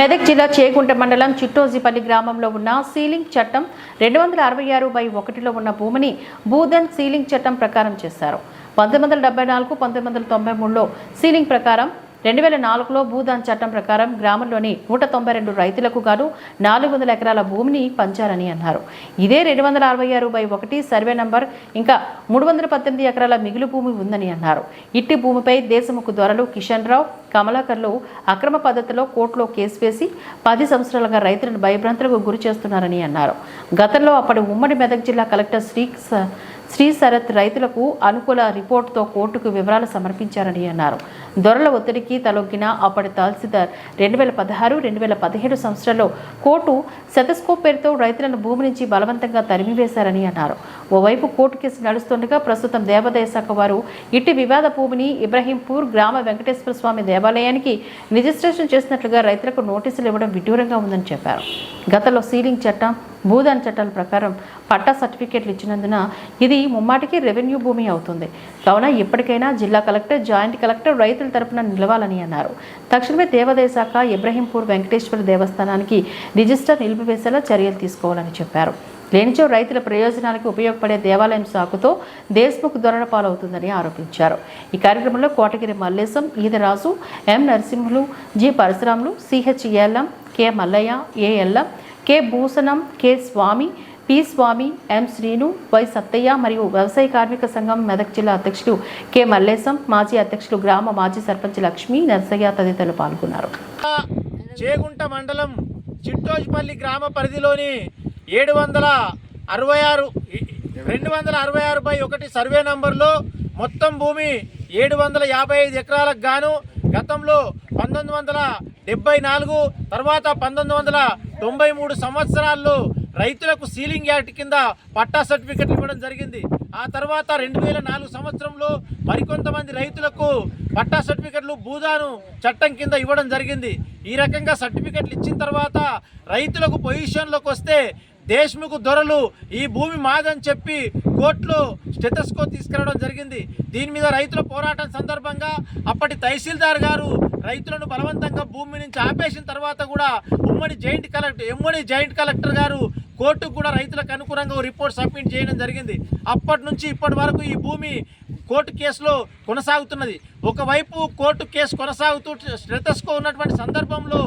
మెదక్ జిల్లా చేగుంట మండలం చిట్టోజిపల్లి గ్రామంలో ఉన్న సీలింగ్ చట్టం రెండు వందల అరవై ఆరు బై ఒకటిలో ఉన్న భూమిని భూధన్ సీలింగ్ చట్టం ప్రకారం చేశారు. పంతొమ్మిది వందల డెబ్బై నాలుగు పంతొమ్మిది వందల తొంభై మూడులో సీలింగ్ ప్రకారం రెండు వేల నాలుగులో భూదాన్ చట్టం ప్రకారం గ్రామంలోని నూట తొంభై రెండు రైతులకు గాను నాలుగు వందల ఎకరాల భూమిని పంచారని అన్నారు. ఇదే రెండు వందల అరవై ఆరు బై ఒకటి సర్వే నంబర్ ఇంకా మూడు వందల పద్దెనిమిది ఎకరాల మిగులు భూమి ఉందని అన్నారు. ఇట్టి భూమిపై దేశముఖ దొరలు కిషన్ రావు కమలాకర్లు అక్రమ పద్ధతిలో కోర్టులో కేసు వేసి పది సంవత్సరాలుగా రైతులను భయభ్రాంతులకు గురి చేస్తున్నారని అన్నారు. గతంలో అప్పటి ఉమ్మడి మెదక్ జిల్లా కలెక్టర్ శ్రీ స- శ్రీ శరత్ రైతులకు అనుకూల రిపోర్టుతో కోర్టుకు వివరాలు సమర్పించారని అన్నారు. దొరల ఒత్తిడికి తలొగ్గిన అప్పటి తహసీల్దార్ రెండు వేల పదహారు రెండు వేల పదిహేడు సంవత్సరాల్లో కోర్టు శతస్కోప్ పేరుతో రైతులను భూమి నుంచి బలవంతంగా తరిమివేశారని అన్నారు. ఓవైపు కోర్టు కేసు నడుస్తుండగా ప్రస్తుతం దేవాదాయ శాఖ వారు ఇట్టి వివాద భూమిని ఇబ్రహీంపూర్ గ్రామ వెంకటేశ్వర స్వామి దేవాలయానికి రిజిస్ట్రేషన్ చేసినట్లుగా రైతులకు నోటీసులు ఇవ్వడం విడ్డూరంగా ఉందని చెప్పారు. గతంలో సీలింగ్ చట్టం భూదాన చట్టాల ప్రకారం పట్టా సర్టిఫికేట్లు ఇచ్చినందున ఇది ముమ్మాటికి రెవెన్యూ భూమి అవుతుంది. కావున ఇప్పటికైనా జిల్లా కలెక్టర్ జాయింట్ కలెక్టర్ రైతుల తరపున నిలవాలని అన్నారు. తక్షణమే దేవాదాయ శాఖ ఇబ్రహీంపూర్ వెంకటేశ్వర దేవస్థానానికి రిజిస్టర్ నిలిపివేసేలా చర్యలు తీసుకోవాలని చెప్పారు. లేనిచో రైతుల ప్రయోజనాలకు ఉపయోగపడే దేవాలయం సాకుతో దేశ్ముఖ్ ధోరణ పాలవుతుందని ఆరోపించారు. ఈ కార్యక్రమంలో Kotagiri Mallesham Edaraju M Narasimhulu G Parasuramulu CH LM K Mallaiah A K Bhushanam K Swamy P Swamy M Srinu Y Sattaiah మరియు వ్యవసాయ కార్మిక సంఘం మెదక్ జిల్లా అధ్యక్షులు కె మల్లేశం మాజీ అధ్యక్షులు గ్రామ మాజీ సర్పంచ్ లక్ష్మి నర్సయ్య తదితరులు పాల్గొన్నారు. చేగుంట మండలం చిట్టోజిపల్లి గ్రామ పరిధిలోని ఏడు వందల అరవై ఆరు రెండు వందల అరవై ఆరు బై ఒకటి సర్వే నంబర్లో మొత్తం భూమి ఏడు వందల యాభై ఐదు ఎకరాలకు గాను గతంలో పంతొమ్మిది వందల డెబ్బై నాలుగు తర్వాత పంతొమ్మిది వందల తొంభై మూడు సంవత్సరాల్లో రైతులకు సీలింగ్ యాక్ట్ కింద పట్టా సర్టిఫికెట్ ఇవ్వడం జరిగింది. ఆ తర్వాత రెండు వేల నాలుగు సంవత్సరంలో మరికొంతమంది రైతులకు పట్టా సర్టిఫికెట్లు భూదాను చట్టం కింద ఇవ్వడం జరిగింది. ఈ రకంగా సర్టిఫికెట్లు ఇచ్చిన తర్వాత రైతులకు పొజిషన్లోకి వస్తే దేశ్ముఖ్ దొరలు ఈ భూమి మాదని చెప్పి కోర్టులో స్టెటస్కో తీసుకురావడం జరిగింది. దీని మీద రైతుల పోరాటం సందర్భంగా అప్పటి తహసీల్దార్ గారు రైతులను బలవంతంగా భూమి నుంచి ఆపేసిన తర్వాత కూడా ఉమ్మడి జాయింట్ కలెక్టర్ ఉమ్మడి జాయింట్ కలెక్టర్ గారు కోర్టుకు కూడా రైతులకు అనుకూలంగా ఓ రిపోర్ట్ సబ్మిట్ చేయడం జరిగింది. అప్పటి నుంచి ఇప్పటి వరకు ఈ భూమి కోర్టు కేసులో కొనసాగుతున్నది. ఒకవైపు కోర్టు కేసు కొనసాగుతూ స్టెటస్కో ఉన్నటువంటి సందర్భంలో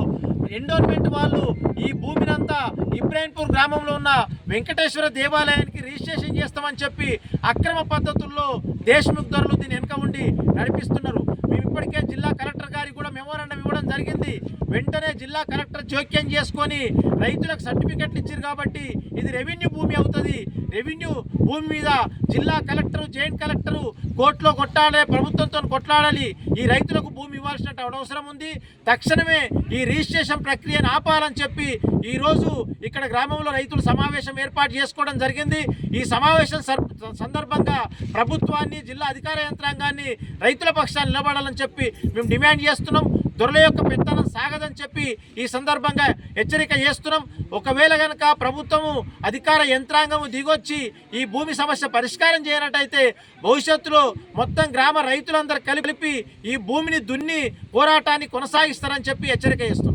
ఎండోర్మెంట్ వాళ్ళు ఈ భూమినంతా ఇబ్రాహింపూర్ గ్రామంలో ఉన్న వెంకటేశ్వర దేవాలయానికి రిజిస్ట్రేషన్ చేస్తామని చెప్పి అక్రమ పద్ధతుల్లో దేశముఖ్ ధరలు దీని వెనుక ఉండి నడిపిస్తున్నారు మేము ఇప్పటికే జిల్లా కలెక్టర్ గారికి కూడా మెమోరాండం ఇవ్వడం జరిగింది. వెంటనే జిల్లా కలెక్టర్ జోక్యం చేసుకొని రైతులకు సర్టిఫికెట్లు ఇచ్చారు కాబట్టి ఇది రెవెన్యూ భూమి అవుతుంది. రెవెన్యూ భూమి మీద జిల్లా కలెక్టర్ జాయింట్ కలెక్టర్ కోర్టులో కొట్టాలి ప్రభుత్వంతో కొట్లాడాలి. ఈ రైతులకు భూమి ఇవ్వాల్సిన అవసరం ఉంది. తక్షణమే ఈ రిజిస్ట్రేషన్ ప్రక్రియను ఆపాలని చెప్పి ఈ రోజు ఇక్కడ గ్రామంలో రైతులు సమావేశం ఏర్పాటు చేసుకోవడం జరిగింది. ఈ సమావేశం సర్- సందర్భంగా ప్రభుత్వాన్ని జిల్లా అధికార యంత్రాంగాన్ని రైతుల పక్షాన్ని నిలబడాలని చెప్పి మేము డిమాండ్ చేస్తున్నాం. దొరల యొక్క పెత్తనం సాగదని చెప్పి ఈ సందర్భంగా హెచ్చరిక చేస్తున్నాం. ఒకవేళ కనుక ప్రభుత్వము అధికార యంత్రాంగము దిగొచ్చి ఈ భూమి సమస్య పరిష్కారం చేయనట్టయితే భవిష్యత్తులో మొత్తం గ్రామ రైతులందరూ కలిపి ఈ భూమిని దున్ని పోరాటాన్ని కొనసాగిస్తారని చెప్పి హెచ్చరిక చేస్తున్నాం.